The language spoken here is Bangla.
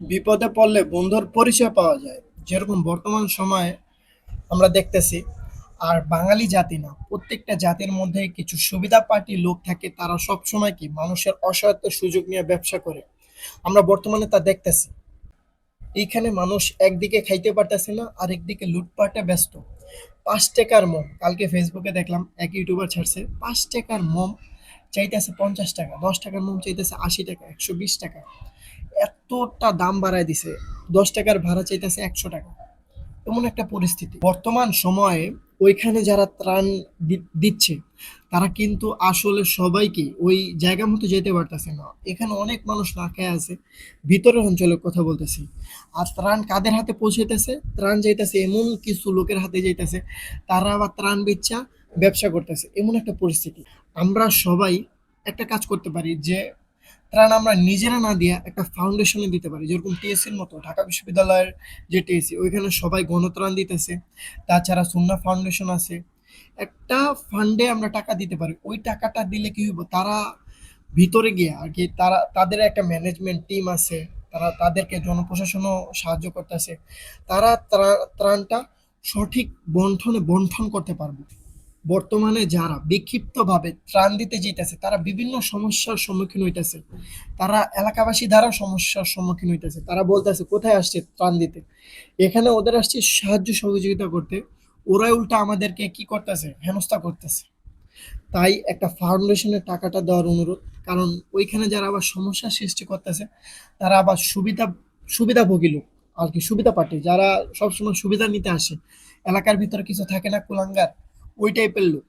বিপদে পড়লে বন্ধুর পরিচয় পাওয়া যায়। যেরকম বর্তমান সময়ে আমরা দেখতেছি, আর বাঙালি জাতি না, প্রত্যেকটা জাতির মধ্যে কিছু সুবিধা পার্টি লোক থাকে, তারা সব সময় কি মানুষের অসহায়ত্বের সুযোগ নিয়ে ব্যবসা করে। আমরা বর্তমানে তা দেখতেছি। এইখানে মানুষ একদিকে খাইতে পারতেছে না, আর একদিকে লুটপাটে ব্যস্ত। পাঁচ টাকার মোম, কালকে ফেসবুকে দেখলাম, এক ইউটিউবার ছাড়ছে, পাঁচ টাকার মোম চাইতেছে পঞ্চাশ টাকা, দশ টাকার মোম চাইতেছে আশি টাকা, একশো বিশ টাকা। এতটা দাম বাড়ায় দিছে। দশ টাকার ভাড়া চাইতেছে একশো টাকা। এমন একটা পরিস্থিতি। বর্তমান সময়ে ওইখানে যারা ত্রাণ দিচ্ছে, তারা কিন্তু আসলে সবাইকে ওই জায়গা মতো যেতে পারতেছে না। এখানে অনেক মানুষ না খেয়ে আছে। ভিতরের অঞ্চলের কথা বলতেছি। আর ত্রাণ কাদের হাতে পৌঁছাইতেছে? ত্রাণ যাইতেছে এমন কিছু লোকের হাতে যাইতেছে, তারা আবার ত্রাণ বিচ্ছা ব্যবসা করতেছে। এমন একটা পরিস্থিতি। আমরা সবাই একটা কাজ করতে পারি যে ত্রাণ আমরা নিজেরা না দিয়ে একটা ফাউন্ডেশনে দিতে পারি। যেরকম টিএসসির মতো, ঢাকা বিশ্ববিদ্যালয়ের যে টিএসসি ওইখানে সবাই গণত্রাণ দিতেছে। তাছাড়া সুন্না ফাউন্ডেশন আছে। একটা ফান্ডে আমরা টাকা দিতে পারি। ওই টাকাটা দিলে কি হইব? তারা ভিতরে গিয়ে আর কি তারা, তাদের একটা ম্যানেজমেন্ট টিম আছে। তারা, তাদেরকে জনপ্রশাসনও সাহায্য করতেছে। তারা ত্রা- ত্রাণটা সঠিক বন্ঠনে বন্ঠন করতে পারবে। বর্তমানে যারা বিক্ষিপ্তভাবে ত্রাণ দিতে যেতেছে তারা বিভিন্ন সমস্যার সম্মুখীন হইতেছে। তারা এলাকাবাসী দ্বারা সমস্যার সম্মুখীন হইতেছে। তারা বলতেছে, কোথায় আসছে ত্রাণ দিতে? এখানে ওদের আসছে সাহায্য সহযোগিতা করতে। ওরাই উল্টা আমাদেরকে কি করতেছে? হেনস্থা করতেছে। তাই একটা ফাউন্ডেশনের টাকাটা দেওয়ার অনুরোধ। কারণ ওইখানে যারা আবার সমস্যা সৃষ্টি করতেছে, তারা আবার সুবিধা সুবিধাভোগী লোক। আর কি সুবিধা পার্টি। যারা সবসময় সুবিধা নিতে আসে, এলাকার ভিতরে কিছু থাকে না কুলাঙ্গার ওই টাইপের লোক